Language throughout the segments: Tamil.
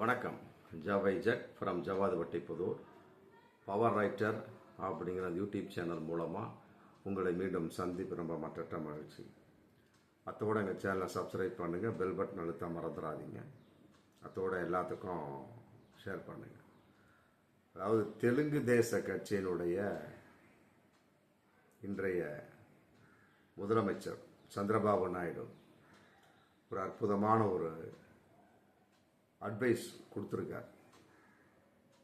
வணக்கம். ஜவை ஜக் ஃப்ரம் ஜவாதுபட்டிப்புதூர் பவர் ரைட்டர் அப்படிங்கிற அந்த யூடியூப் சேனல் மூலமாக உங்களை மீண்டும் சந்திப்பு ரொம்ப மற்ற மகிழ்ச்சி. அத்தோட எங்கள் சேனலை சப்ஸ்கிரைப் பண்ணுங்கள் பெல் பட்டன் அழுத்த மறந்துடாதீங்க அத்தோட எல்லாத்துக்கும் ஷேர் பண்ணுங்கள் அதாவது தெலுங்கு தேச கட்சியினுடைய இன்றைய முதலமைச்சர் சந்திரபாபு நாயுடு. ஒரு அற்புதமான ஒரு அட்வைஸ் கொடுத்துருக்கார்.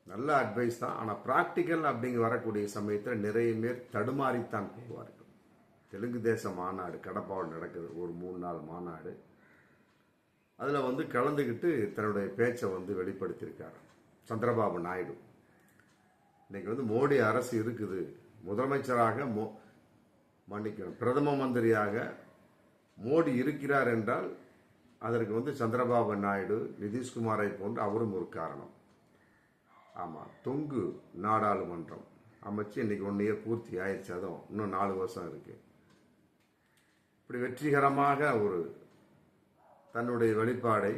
நல்ல அட்வைஸ் தான். ஆனால் ப்ராக்டிக்கல் அப்படிங்க வரக்கூடிய சமயத்தில் நிறைய பேர் தடுமாறித்தான் போவார்கள். தெலுங்கு தேச மாநாடு கடப்பாவில் நடக்குது. ஒரு மூணு நாள் மாநாடு. அதில் வந்து கலந்துக்கிட்டு தன்னுடைய பேச்சை வந்து வெளிப்படுத்தியிருக்கார் சந்திரபாபு நாயுடு. இன்னைக்கு வந்து மோடி அரசு இருக்குது. முதலமைச்சராக மோ மன்னிக்கணும் பிரதம மந்திரியாக மோடி இருக்கிறார் என்றால் அதற்கு வந்து சந்திரபாபு நாயுடு நிதிஷ்குமாரை போன்று அவரும் ஒரு காரணம். ஆமாம் தொங்கு நாடாளுமன்றம். அமைச்சு இன்னைக்கு ஒன் இயர் பூர்த்தி ஆயிடுச்சு அதுவும் இன்னும் நாலு வருஷம் இருக்கு. இப்படி வெற்றிகரமாக ஒரு தன்னுடைய வெளிப்பாடை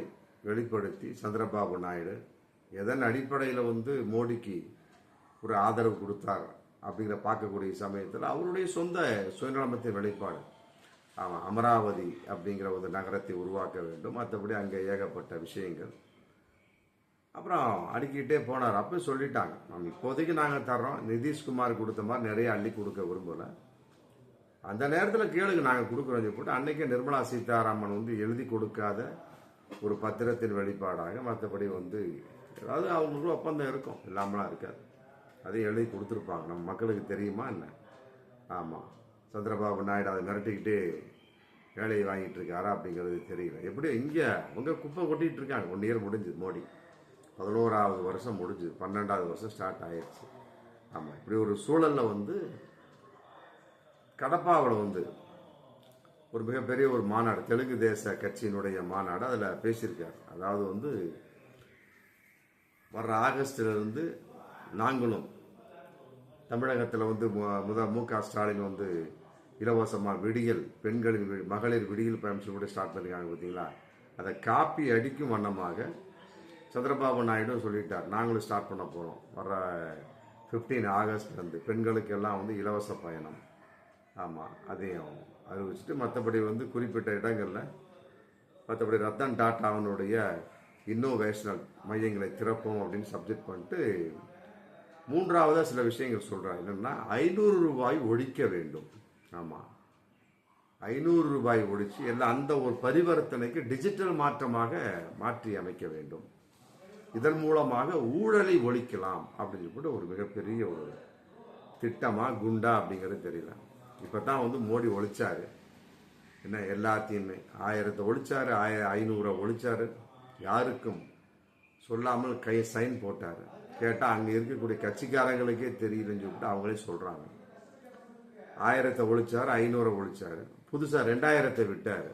வெளிப்படுத்தி சந்திரபாபு நாயுடு எதன் அடிப்படையில் வந்து மோடிக்கு ஒரு ஆதரவு கொடுத்தார் அப்படிங்கிற பார்க்கக்கூடிய சமயத்தில் அவருடைய சொந்த சுயநலமத்தின் வெளிப்பாடு. ஆமாம் அமராவதி அப்படிங்கிற ஒரு நகரத்தை உருவாக்க வேண்டும். மற்றபடி அங்கே ஏகப்பட்ட விஷயங்கள். அப்புறம் அடுக்கிட்டே போனார். அப்போ சொல்லிட்டாங்க நம்ம இப்போதைக்கு நாங்கள் தர்றோம். நிதிஷ்குமார் கொடுத்த மாதிரி நிறைய அள்ளி கொடுக்க விரும்பலை. அந்த நேரத்தில் கேளுங்க நாங்கள் கொடுக்குறோம் போட்டு அன்னைக்கு நிர்மலா சீதாராமன் வந்து எழுதி கொடுக்காத ஒரு பத்திரத்தின் வெளிப்பாடாக மற்றபடி வந்து அதாவது அவங்களுக்கு ஒப்பந்தம் இருக்கும். இல்லாமலாம் இருக்காது. அதையும் எழுதி கொடுத்துருப்பாங்க. நம்ம மக்களுக்கு தெரியுமா என்ன? ஆமாம் சந்திரபாபு நாயுடு அதை மிரட்டிக்கிட்டு வேலையை வாங்கிட்டு இருக்காரா அப்படிங்கிறது தெரியல. எப்படி இங்கே உங்கள் குப்பை கொட்டிகிட்டு இருக்காங்க. ஒன் இயர் முடிஞ்சுது மோடி. பதினோராவது வருஷம் முடிஞ்சுது பன்னெண்டாவது வருஷம் ஸ்டார்ட் ஆயிடுச்சு ஆமாம் இப்படி ஒரு சூழலில் வந்து கடப்பாவில் வந்து ஒரு மிகப்பெரிய ஒரு மாநாடு தெலுங்கு தேச கட்சியினுடைய மாநாடு அதில் பேசியிருக்கார். அதாவது வந்து வர்ற ஆகஸ்டிலிருந்து நாங்களும் தமிழகத்தில் வந்து மு- முத மு க ஸ்டாலின் வந்து இலவசமாக விடியல் பெண்களின் வி- மகளிர் விடியல் பயணம் கூட ஸ்டார்ட் பண்ணியிருக்காங்க பார்த்தீங்களா அதை காப்பி அடிக்கும் வண்ணமாக சந்திரபாபு நாயுடு சொல்லிட்டார். நாங்களும் ஸ்டார்ட் பண்ண போகிறோம் வர ஃபிஃப்டீன் ஆகஸ்ட்லேருந்து பெண்களுக்கெல்லாம் வந்து இலவச பயணம். ஆமாம் அதையும் அறிவிச்சிட்டு மற்றபடி வந்து குறிப்பிட்ட இடங்களில் மற்றபடி ரத்தன் டாட்டாவினுடைய இன்னோவேஷனல் மையங்களை திறப்போம் அப்படின்னு சப்ஜெக்ட் பண்ணிட்டு மூன்றாவதாக சில விஷயங்கள் சொல்கிறாங்க என்னென்னா ஐநூறு ரூபாய் ஒழிக்க வேண்டும். ஆமாம் ஐநூறு ரூபாய் ஒழிச்சு எல்லாம் அந்த ஒரு பரிவர்த்தனைக்கு டிஜிட்டல் மாற்றமாக மாற்றி அமைக்க வேண்டும். இதன் மூலமாக ஊழலை ஒழிக்கலாம் அப்படின்னு சொல்லிட்டு ஒரு மிகப்பெரிய ஒரு திட்டமா குண்டா அப்படிங்கிறது தெரியல. இப்போ தான் வந்து மோடி ஒழிச்சாரு. என்ன எல்லாத்தையுமே. ஆயிரத்தை ஒழிச்சாரு ஆய ஐநூறை ஒழிச்சாரு. யாருக்கும் சொல்லாமல் கை சைன் போட்டார். கேட்டால் அங்கே இருக்கக்கூடிய கட்சிக்காரங்களுக்கே தெரியலன்னு சொல்லிட்டு அவங்களே சொல்கிறாங்க ஆயிரத்தை ஒழிச்சார் ஐநூறை ஒழிச்சார். புதுசாக ரெண்டாயிரத்தை விட்டார்.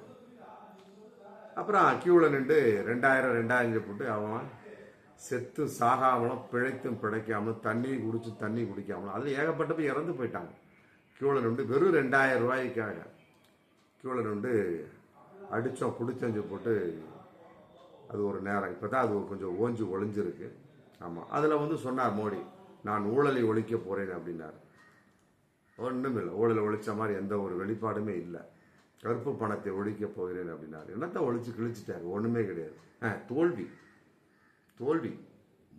அப்புறம் கியூவில் நின்று ரெண்டாயிரம் ரெண்டாயிரம் போட்டு அவன் செத்து சாகாமலும் பிழைத்தும் பிழைக்காமலும் தண்ணி குடிச்சு தண்ணி குடிக்காமலும் அதில் ஏகப்பட்ட போய் இறந்து போயிட்டாங்க. கியூவில் நின்று வெறும் ரெண்டாயிரம் ரூபாய்க்காக கியூவில் நின்று அடித்தோம் குடிச்சஞ்சு போட்டு அது ஒரு நேரம். இப்போ தான் அது கொஞ்சம் ஓஞ்சி ஒளிஞ்சிருக்கு. ஆமாம் அதில் வந்து சொன்னார் மோடி நான் ஊழலை ஒழிக்க போகிறேன் அப்படின்னார். ஒன்றும் இல்லை. ஊழலை ஒழித்த மாதிரி எந்த ஒரு வெளிப்பாடுமே இல்லை. கருப்பு பணத்தை ஒழிக்க போகிறேன் அப்படின்னார். என்னத்தை ஒழிச்சு கிழிச்சிட்டாரு? ஒன்றுமே கிடையாது. ஆ தோல்வி. தோல்வி.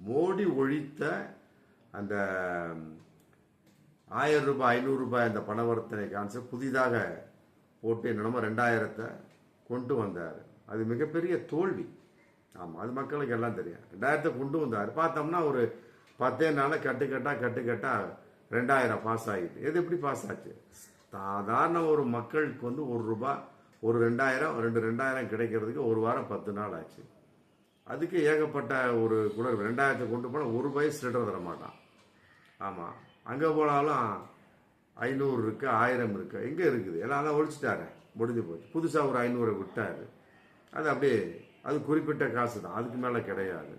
மோடி ஒழித்த அந்த ஆயிரம் ரூபாய் ஐநூறுரூபாய் அந்த பணவர்த்தனை கான்செப்ட் புதிதாக போட்டு என்னென்னமோ ரெண்டாயிரத்தை கொண்டு வந்தார். அது மிகப்பெரிய தோல்வி. ஆமாம் அது மக்களுக்கு எல்லாம் தெரியும். ரெண்டாயிரத்தை கொண்டு வந்தார். பார்த்தோம்னா ஒரு பத்தே நாளில் கட்டு கட்டா கட்டு ரெண்டாயிரம் பாஸ் ஆகிட்டு. எது எப்படி பாஸ் ஆச்சு? சாதாரண ஒரு மக்களுக்கு வந்து ஒரு ரூபாய் ஒரு ரெண்டாயிரம் ரெண்டு ரெண்டாயிரம் கிடைக்கிறதுக்கு ஒரு வாரம் பத்து நாள் ஆச்சு. அதுக்கு ஏகப்பட்ட ஒரு குளர் ரெண்டாயிரத்தை கொண்டு போனால் ஒரு ரூபாய் சில்லற தர மாட்டான். ஆமாம் அங்கே போனாலும் ஐநூறு இருக்கு ஆயிரம் இருக்கு. எங்கே இருக்குது. எல்லாம் அதான் ஒழிச்சிட்டாரு. முடிஞ்சு போச்சு. புதுசாக ஒரு ஐநூறை விட்டார். அது அப்படியே அது குறிப்பிட்ட காசு தான். அதுக்கு மேலே கிடையாது.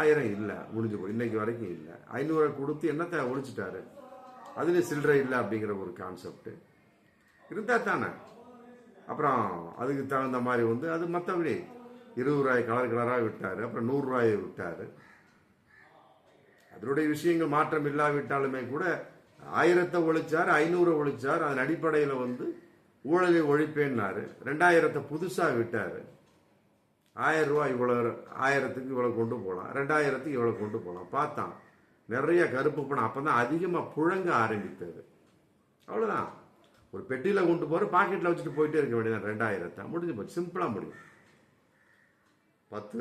ஆயிரம் இல்லை முடிஞ்சு போய் இன்னைக்கு வரைக்கும் இல்லை. ஐநூறை கொடுத்து என்னத்தை ஒழிச்சிட்டாரு? அதுலேயும் சில்லறை இல்லை அப்படிங்கிற ஒரு கான்செப்ட் இருந்தால் தானே. அப்புறம் அதுக்கு தகுந்த மாதிரி வந்து அது மற்றபடி இருபது ரூபாய் கலர் கலராக விட்டார். அப்புறம் நூறுரூவாயை விட்டார். அதனுடைய விஷயங்கள் மாற்றம் இல்லாவிட்டாலுமே கூட ஆயிரத்தை ஒழிச்சார் ஐநூறு ஒழிச்சார். அதன் அடிப்படையில் வந்து ஊழலை ஒழிப்பேன்னாரு. ரெண்டாயிரத்தை புதுசாக விட்டார். ஆயிரம் ரூபாய் இவ்வளோ ஆயிரத்துக்கு இவ்வளோ கொண்டு போகலாம். ரெண்டாயிரத்துக்கு இவ்வளோ கொண்டு போகலாம். பார்த்தான் நிறைய கருப்பு பணம். அப்போ தான் அதிகமாக புழங்க ஆரம்பித்தது. அவ்வளோதான் ஒரு பெட்டியில் கொண்டு போகிற பாக்கெட்டில் வச்சுட்டு போயிட்டே இருக்க வேண்டியதான் ரெண்டாயிரத்தை? முடிஞ்சு போச்சு. சிம்பிளாக முடியும். பத்து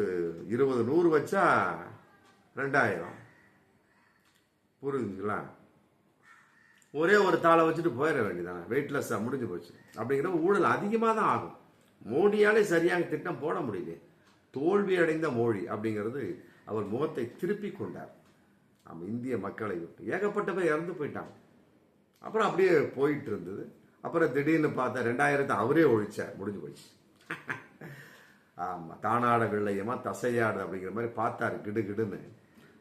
இருபது நூறு வச்சா ரெண்டாயிரம். புரியுதுங்களா ஒரே ஒரு தாளை வச்சுட்டு போயிட வேண்டியதான் வெயிட்லெஸ்ஸாக முடிஞ்சு போச்சு. அப்படிங்கிற ஊழல் அதிகமாக தான் ஆகும். மோடியாலே சரியாக திட்டம் போட முடியல தோல்வி அடைந்த மொழி அப்படிங்கிறது அவர் முகத்தை திருப்பி கொண்டார். நம்ம இந்திய மக்களை விட்டு. ஏகப்பட்ட பேர் இறந்து போயிட்டாங்க. அப்புறம் அப்படியே போயிட்டு இருந்தது அப்புறம் திடீர்னு பார்த்தா ரெண்டாயிரத்தை அவரே ஒழிச்சார் முடிஞ்சு போச்சு. ஆமாம் தானாட வெள்ளையமா தசையாடு அப்படிங்கிற மாதிரி பார்த்தாரு கிடு கிடுன்னு.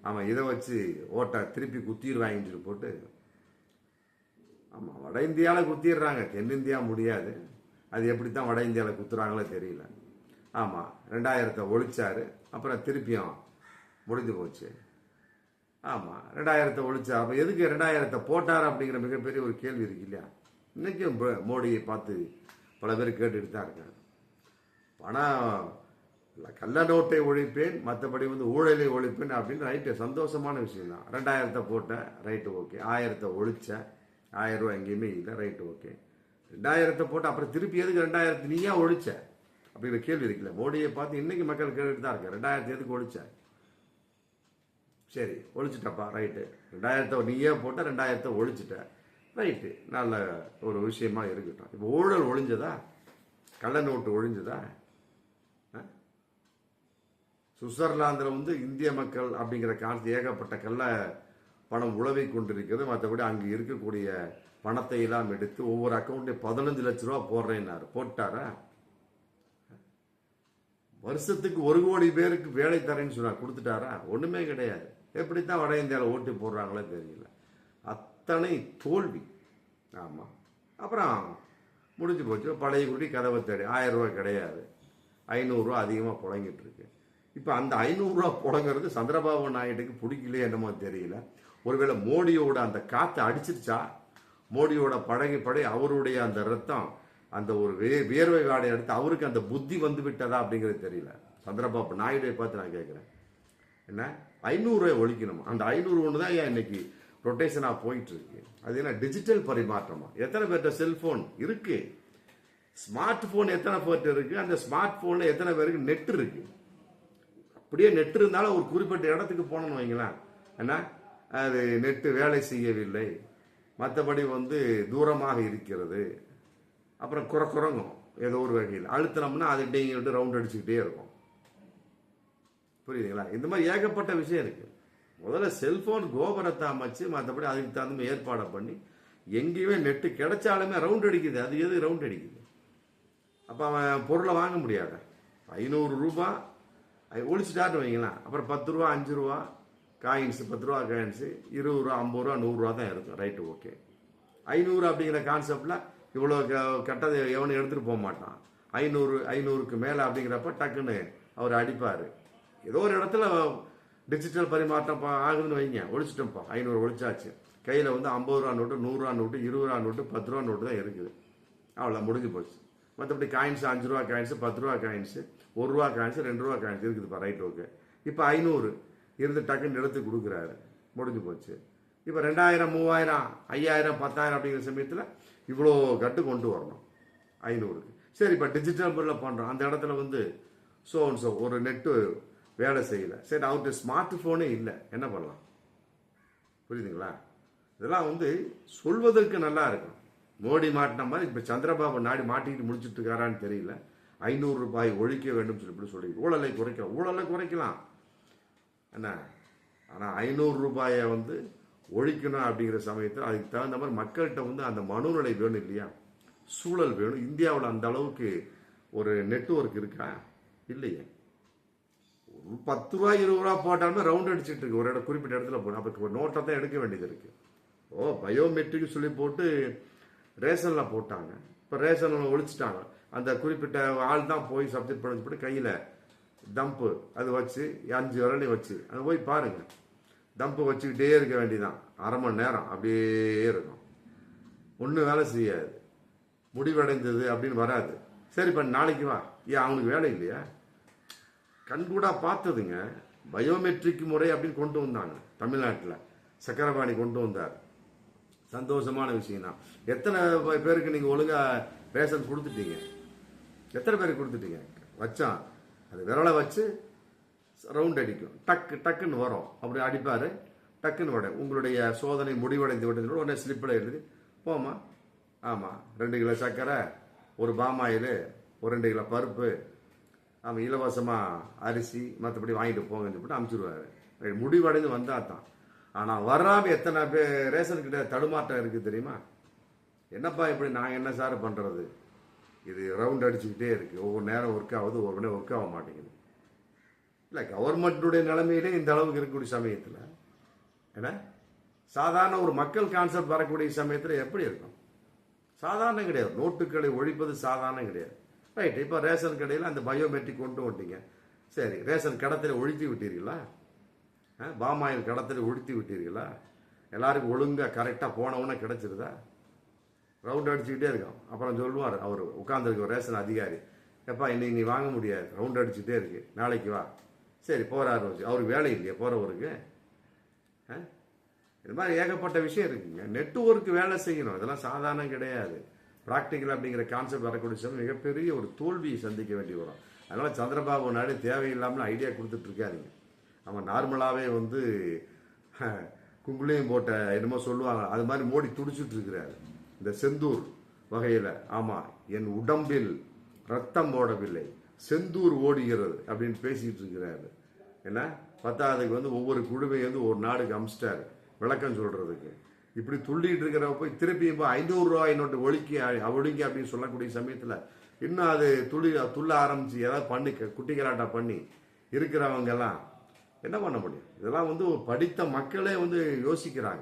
ஆமாம் இதை வச்சு ஓட்டை திருப்பி குத்திடுவாங்கன்னு சொல்லி போட்டு. ஆமாம் வட இந்தியாவில் குத்திடுறாங்க. தென்னிந்தியா முடியாது. அது எப்படி தான் வட இந்தியாவில் குத்துறாங்களோ தெரியல. ஆமாம் ரெண்டாயிரத்தை ஒழிச்சாரு அப்புறம் திருப்பியும் முடிஞ்சு போச்சு. ஆமாம் ரெண்டாயிரத்தை ஒழிச்சார் அப்போ எதுக்கு ரெண்டாயிரத்தை போட்டார் அப்படிங்கிற மிகப்பெரிய ஒரு கேள்வி இருக்கு இல்லையா? இன்னைக்கும் மோடியை பார்த்து பல பேர் கேட்டுட்டு தான் இருக்காங்க. பணம் கள்ள நோட்டை ஒழிப்பேன் மற்றபடி வந்து ஊழலை ஒழிப்பேன் அப்படின்னு ரைட்டு சந்தோஷமான விஷயம் தான். ரெண்டாயிரத்தை போட்டேன் ரைட்டு ஓகே. ஆயிரத்தை ஒழிச்சேன் ஆயிரம் ரூபா எங்கேயுமே இல்லை ரைட்டு ஓகே. ரெண்டாயிரத்தை போட்டு அப்புறம் திருப்பி எதுக்கு ரெண்டாயிரத்து நீயா ஒழிச்சேன் அப்படிங்கிற கேள்வி இருக்குல்ல. மோடியை பார்த்து இன்னைக்கு மக்கள் கேட்டுட்டு தான் இருக்கு ரெண்டாயிரத்தி எதுக்கு ஒழிச்ச? சரி ஒழிச்சிட்டப்பா ரைட்டு. ரெண்டாயிரத்தை நீயே போட்ட ரெண்டாயிரத்தை ஒழிச்சிட்ட. ரைட்டு. நல்ல ஒரு விஷயமா இருக்கட்டும். இப்போ ஊழல் ஒழிஞ்சதா? கள்ள நோட்டு ஒழிஞ்சதா? ஆ? சுவிட்சர்லாந்தில் வந்து இந்திய மக்கள் அப்படிங்கிற காலத்து ஏகப்பட்ட கள்ள பணம் உழவை கொண்டிருக்கிறது. மற்றபடி அங்கே இருக்கக்கூடிய பணத்தை எல்லாம் எடுத்து ஒவ்வொரு அக்கௌண்ட்டையும் பதினஞ்சு லட்ச ரூபா போடுறேன்னாரு. போட்டாரா? வருஷத்துக்கு ஒரு கோடி பேருக்கு வேலை தரேன்னு சொன்னார் கொடுத்துட்டாரா? ஒன்றுமே கிடையாது. எப்படி தான் வட இந்தியாவில் ஓட்டு போடுறாங்களோ தெரியல. அத்தனை தோல்வி. ஆமாம் அப்புறம் முடிஞ்சு போச்சு. பழைய குடி கதவை தேடி. ஆயிரம் கிடையாது. ஐநூறுரூவா அதிகமாக புழங்கிட்டு இருக்கு. இப்போ அந்த ஐநூறுரூவா புழங்குறது சந்திரபாபு நாயுடுக்கு பிடிக்கலையே என்னமோ தெரியல. ஒருவேளை மோடியோட அந்த காற்று அடிச்சிருச்சா? மோடியோட பழகி படை அவருடைய அந்த ரத்தம் அந்த ஒரு வே வியர்வை வாடை எடுத்து அவருக்கு அந்த புத்தி வந்து விட்டதா அப்படிங்கிறது தெரியல. சந்திரபாபு நாயுடைய பார்த்து நான் கேட்குறேன். என்ன? ஐநூறுரூவாய் ஒழிக்கணும்? அந்த ஐநூறு ஒன்று தான் ஏன் இன்னைக்கு ரொட்டேஷனாக போயிட்டு இருக்கு அது என்ன டிஜிட்டல் பரிமாற்றமா? எத்தனை பேர்கிட்ட செல்போன் இருக்கு? ஸ்மார்ட் போன் எத்தனை பேர்கிட்ட இருக்கு? அந்த ஸ்மார்ட் போன்ல எத்தனை பேருக்கு நெட் இருக்கு? அப்படியே நெட் இருந்தாலும் ஒரு குறிப்பிட்ட இடத்துக்கு போனோம்னு வைங்களேன். என்ன? அது நெட்டு வேலை செய்யவில்லை. மற்றபடி வந்து தூரமாக இருக்கிறது. அப்புறம் குறை குறங்கும். ஏதோ ஒரு வகையில். அழுத்தினோம்னா அது டெய்லிட்டு ரவுண்ட் அடிச்சுக்கிட்டே இருக்கும். புரியுதுங்களா? இந்த மாதிரி ஏகப்பட்ட விஷயம் இருக்கு. முதல்ல செல்போன் கோபுரத்தை அமைச்சு மற்றபடி அதுக்கு தகுந்த மாதிரி ஏற்பாடை பண்ணி எங்கேயுமே நெட்டு கிடைச்சாலுமே ரவுண்ட் அடிக்குது. அது எது ரவுண்ட் அடிக்குது? அப்போ அவன் பொருளை வாங்க முடியாத. ஐநூறு ரூபா ஒழிச்சிட்டாட்டு வைங்களேன். அப்புறம் பத்து ரூபா அஞ்சு ரூபா காயின்ஸு பத்து ரூபா காயின்ஸு இருபது ரூபா ஐம்பது ரூபா நூறுரூவா தான் இருக்கும். ரைட்டு ஓகே ஐநூறு அப்படிங்கிற கான்செப்டில் இவ்வளோ க- எவனும் எடுத்துகிட்டு போக மாட்டான். ஐநூறு ஐநூறுக்கு மேலே அப்படிங்கிறப்ப டக்குன்னு அவர் அடிப்பார். ஏதோ ஒரு இடத்துல டிஜிட்டல் பரிமாற்றம் ஆகுதுன்னு வைங்க. ஒழிச்சிட்டோம்ப்பா. ஐநூறு ஒழிச்சாச்சு. கையில் வந்து ஐம்பது ரூபா நோட்டு நூறுரூவா நோட்டு இருபது ரூபா நோட்டு பத்து ரூபா நோட்டு தான் இருக்குது. அவ்வளோ முடிஞ்சு போச்சு. மற்றபடி காயின்ஸ் அஞ்சு ரூபா காயின்ஸு பத்து ரூபா காயின்ஸு ஒரு ரூபா காயின்ஸு ரெண்டு ரூபா காயின்ஸ் இருக்குதுப்பா ரைட் ஓகே இப்போ ஐநூறு இருந்து டக்குன்னு எடுத்து கொடுக்குறாரு. முடிஞ்சு போச்சு. இப்போ ரெண்டாயிரம் மூவாயிரம் ஐயாயிரம் பத்தாயிரம் அப்படிங்கிற சமயத்தில் இவ்வளோ கட்டு கொண்டு வரணும். ஐநூறுக்கு. சரி இப்போ டிஜிட்டல் முறையில் பண்ணுறோம் அந்த இடத்துல வந்து ஸோ ஸோ ஒரு நெட்டு வேலை செய்யலை. சரி அவர்கிட்ட ஸ்மார்ட் ஃபோனே இல்லை. என்ன பண்ணலாம்? புரியுதுங்களா? இதெல்லாம் வந்து சொல்வதற்கு நல்லா இருக்கும் மோடி மாட்டின மாதிரி இப்போ சந்திரபாபு நாடு மாட்டிக்கிட்டு முடிச்சிட்டு இருக்காரான்னு தெரியல. ஐநூறு ரூபாய் ஒழிக்க வேண்டும் சொல்லி இப்படி சொல்லி ஊழலை குறைக்கலாம் ஊழலை குறைக்கலாம். என்ன? ஆனால் ஐநூறு ரூபாயை வந்து ஒழிக்கணும் அப்படிங்கிற சமயத்தில் அதுக்கு தகுந்த மாதிரி மக்கள்கிட்ட வந்து அந்த மனோநிலை வேணும் இல்லையா? சூழல் வேணும். இந்தியாவில் அந்த அளவுக்கு ஒரு நெட்ஒர்க் இருக்கா? இல்லையே. ஒரு பத்து ரூபா இருபது ரூபா போட்டாலுமே ரவுண்ட் அடிச்சுட்டு இருக்கு. ஒரு இடம் குறிப்பிட்ட இடத்துல போகணும் அப்போ நோட்டை தான் எடுக்க வேண்டியது இருக்கு. ஓ பயோமெட்ரிக் சொல்லி போட்டு ரேஷனில் போட்டாங்க. இப்போ ரேஷனில் ஒழிச்சிட்டாங்க. அந்த குறிப்பிட்ட ஆள் தான் போய் சப்ஜெக்ட் பண்ணி போட்டு கையில் தம்பு அது வச்சு அஞ்சு விரலையும் வச்சு. அங்கே போய் பாருங்கள் தம்பு வச்சுக்கிட்டே இருக்க வேண்டிதான். அரை மணி நேரம். அப்படியே இருக்கும். ஒன்றும் வேலை செய்யாது. முடிவடைந்தது அப்படின்னு வராது. சரி இப்போ நாளைக்கு வா. ஏன் அவனுக்கு வேலை இல்லையா? கண்கூடா பார்த்ததுங்க. பயோமெட்ரிக் முறை அப்படின்னு கொண்டு வந்தாங்க. தமிழ்நாட்டில். சக்கரபாணி கொண்டு வந்தார். சந்தோஷமான விஷயம் தான் எத்தனை பேருக்கு நீங்கள் ஒழுங்காக ரேஷன் கொடுத்துட்டீங்க? எத்தனை பேருக்கு கொடுத்துட்டீங்க? வச்சான். அது விரலை வச்சு ரவுண்ட் அடிக்கும். டக்கு டக்குன்னு வரும். அப்படி அடிப்பார். டக்குன்னு விட உங்களுடைய சோதனை முடிவடைந்து விட்டது உடனே ஸ்லிப்பில் எழுதி போமா ஆமாம் ரெண்டு கிலோ சர்க்கரை ஒரு பாமாயில் ஒரு ரெண்டு கிலோ பருப்பு ஆமாம் இலவசமாக அரிசி மற்றபடி வாங்கிட்டு போங்கன்னு சொல்லிட்டு அமுச்சிடுவாரு முடிவடைந்து வந்தால் தான் ஆனால் வராமல் எத்தனை பேர் ரேஷன் கிட்ட தடுமாற்றம் இருக்குது தெரியுமா? என்னப்பா இப்படி நான் என்ன சார் பண்ணுறது இது ரவுண்ட் அடிச்சுக்கிட்டே இருக்குது ஒவ்வொரு நேரம் ஒர்க் ஆகுது ஒவ்வொரு நேரம் ஒர்க் ஆக மாட்டேங்குது. இல்லை கவர்மெண்ட்டுடைய நிலைமையிலே இந்த அளவுக்கு இருக்கக்கூடிய சமயத்தில் என்ன? சாதாரண ஒரு மக்கள் கான்செப்ட் வரக்கூடிய சமயத்தில் எப்படி இருக்கும்? சாதாரணம் கிடையாது. நோட்டுகளை ஒழிப்பது சாதாரணம் கிடையாது. ரைட் இப்போ ரேஷன் கடையில் அந்த பயோமெட்ரிக் கொண்டு வந்துட்டீங்க. சரி ரேஷன் கடத்தில் ஒழித்து விட்டீர்களா? ஆ, பாமாயில் கடத்தில் ஒழித்து விட்டீர்களா? எல்லாருக்கும் ஒழுங்காக கரெக்டாக போனவொன்னே கிடச்சிருதா? ரவுண்ட் அடிச்சுக்கிட்டே இருக்கான் அப்புறம் சொல்லுவார் அவர் உட்காந்துருக்க ரேஷன் அதிகாரி எப்பா இன்னைக்கு நீ வாங்க முடியாது. ரவுண்ட் அடிச்சுட்டே இருக்கு. நாளைக்கு வா. சரி போறாரு வச்சு அவருக்கு வேலை இல்லையா போகிறவருக்கு ஆ? இது மாதிரி ஏகப்பட்ட விஷயம் இருக்குங்க. நெட்ஒர்க்கு வேலை செய்யணும். இதெல்லாம் சாதாரணம் கிடையாது. ப்ராக்டிக்கல் அப்படிங்கிற கான்செப்ட் வரக்கூடிய சமயம் மிகப்பெரிய ஒரு தோல்வியை சந்திக்க வேண்டி வரும். அதனால் சந்திரபாபு நாயுடு தேவையில்லாமல் ஐடியா கொடுத்துட்டு இருக்காதிங்க. அவன் நார்மலாகவே வந்து குங்குளையும் போட்ட என்னமோ சொல்லுவாங்க. அது மாதிரி மோடி துடிச்சிட்டு இருக்கிறாரு. இந்த செந்தூர் வகையில். ஆமாம் என் உடம்பில் ரத்தம் ஓடவில்லை. செந்தூர் ஓடுகிறது அப்படின்னு பேசிகிட்டு இருக்கிறாரு. என்ன? பத்தாவதுக்கு வந்து ஒவ்வொரு குழுவை வந்து ஒரு நாடுக்கு அமிச்சிட்டாரு. விளக்கம் சொல்றதுக்கு. இப்படி துள்ளிட்டு இருக்கிறவ போய் திருப்பி இப்போ ஐநூறு ரூபாய் நோட்டு ஒழிக்கி ஒழிங்க அப்படின்னு சொல்லக்கூடிய சமயத்தில் இன்னும் அது துள்ளி துள்ள ஆரம்பிச்சு ஏதாவது பண்ணி க- குட்டி பண்ணி இருக்கிறவங்க எல்லாம் என்ன பண்ண முடியும்? இதெல்லாம் வந்து படித்த மக்களே வந்து யோசிக்கிறாங்க.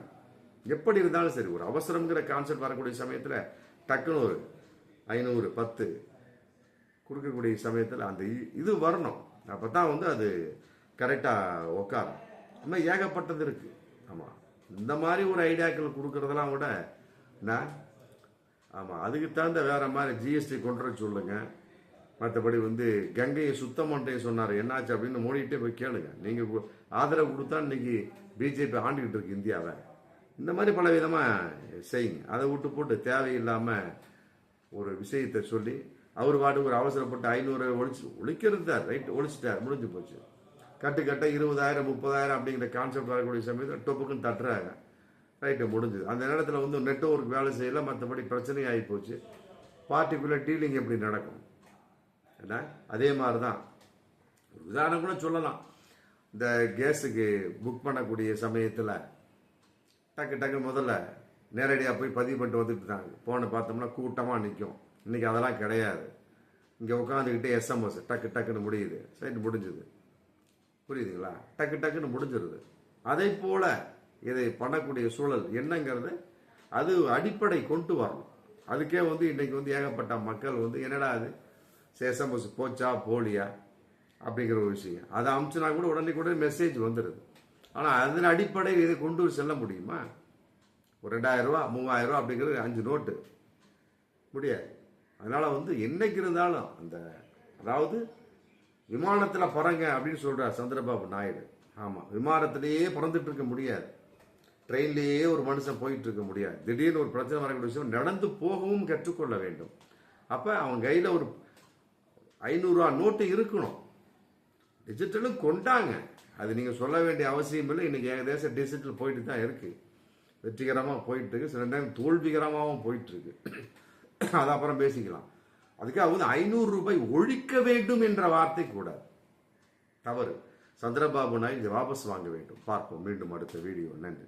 எப்படி இருந்தாலும் சரி ஒரு அவசரம்ங்கிற கான்செப்ட் வரக்கூடிய சமயத்தில் டக்குன்னு ஒரு ஐநூறு பத்து கொடுக்கக்கூடிய சமயத்தில் அந்த இ- இது வரணும். அப்போ தான் வந்து அது கரெக்டாக உக்காரும் இன்னும் ஏகப்பட்டது இருக்கு. ஆமாம் இந்த மாதிரி ஒரு ஐடியாக்கள் கொடுக்கறதெல்லாம் விட நான் ஆமாம் அதுக்கு தகுந்த வேற மாதிரி ஜிஎஸ்டி கொண்டு வர சொல்லுங்க. மற்றபடி வந்து கங்கையை சுத்தம் பண்ணிட்டே சொன்னார். என்னாச்சு அப்படின்னு மோடிட்டே போய் கேளுங்க. நீங்கள் ஆதரவு கொடுத்தா இன்னைக்கு பிஜேபி ஆண்டுகிட்டு இருக்கு இந்தியாவை. இந்த மாதிரி பல விதமாக செய்யுங்க. அதை விட்டு போட்டு தேவையில்லாமல் ஒரு விஷயத்தை சொல்லி அவர் பாட்டு ஒரு அவசரப்பட்டு ஐநூறு ஒழிச்சு ஒழிக்கிறது தான். ரைட் ஒழிச்சிட்டார். முடிஞ்சு போச்சு. கட்டு கட்ட இருபதாயிரம் முப்பதாயிரம் அப்படிங்கிற கான்செப்ட் வரக்கூடிய சமயத்தில் டொப்புக்குன்னு தட்டுறாங்க. ரைட்டு முடிஞ்சுது. அந்த நேரத்தில் வந்து நெட்ஒர்க் வேலை செய்யல மற்றபடி பிரச்சனை ஆகி போச்சு. பார்ட்டிக்குலர் டீலிங் எப்படி நடக்கும்? என்ன? அதே மாதிரி தான் உதாரணம் கூட சொல்லலாம். இந்த கேஸுக்கு புக் பண்ணக்கூடிய சமயத்தில் டக்கு டக்கு முதல்ல நேரடியாக போய் பதிவு பண்ணிட்டு வந்துட்டு தாங்க போன பார்த்தோம்னா கூட்டமாக நிற்கும் இன்றைக்கி அதெல்லாம் கிடையாது. இங்கே உட்காந்துக்கிட்டே எஸ்எம்எஸ் டக்கு டக்குன்னு முடியுது. சரி முடிஞ்சுது. புரியுதுங்களா? டக்கு டக்குன்னு முடிஞ்சிருது. அதே போல இதை பண்ணக்கூடிய சூழல் என்னங்கிறது அது அடிப்படை கொண்டு வரணும். அதுக்கே வந்து இன்னைக்கு வந்து ஏகப்பட்ட மக்கள் வந்து என்னடா அது எஸ்எம்எஸ் போச்சா போலியா? அப்படிங்கிற ஒரு விஷயம். அதை அமிச்சுனா கூட உடனே கூட மெசேஜ் வந்துடுது ஆனால் அதன் அடிப்படையில் இதை கொண்டு செல்ல முடியுமா? ஒரு ரெண்டாயிரம் ரூபா மூவாயிரம் ரூபா அப்படிங்கிறது அஞ்சு நோட்டு. முடியாது. அதனால வந்து என்னைக்கு இருந்தாலும் அந்த அதாவது விமானத்தில் பறங்க அப்படின்னு சொல்கிறார் சந்திரபாபு நாயுடு. ஆமாம் விமானத்திலேயே பறந்துட்டு இருக்க முடியாது. ட்ரெயின்லேயே ஒரு மனுஷன் போயிட்டு இருக்க முடியாது. திடீர்னு ஒரு பிரச்சனை வரக்கூடிய விஷயம் நடந்து போகவும் கற்றுக்கொள்ள வேண்டும். அப்போ அவன் கையில் ஒரு ஐநூறுரூவா நோட்டு இருக்கணும். டிஜிட்டலும் கொண்டாங்க. அது நீங்கள் சொல்ல வேண்டிய அவசியம் இல்லை. இன்றைக்கி ஏகதேசம் டிஜிட்டல் போயிட்டு தான் இருக்குது வெற்றிகரமாக போயிட்டுருக்கு சில நேரம் தோல்விகரமாகவும் போயிட்டுருக்கு அது அப்புறம் பேசிக்கலாம். அதுக்காக வந்து ஐநூறு ரூபாய் ஒழிக்க வேண்டும் என்ற வார்த்தை கூட. தவறு. சந்திரபாபு நாயுடு இதை வாபஸ் வாங்க வேண்டும். பார்ப்போம். மீண்டும் அடுத்த வீடியோ நன்றி.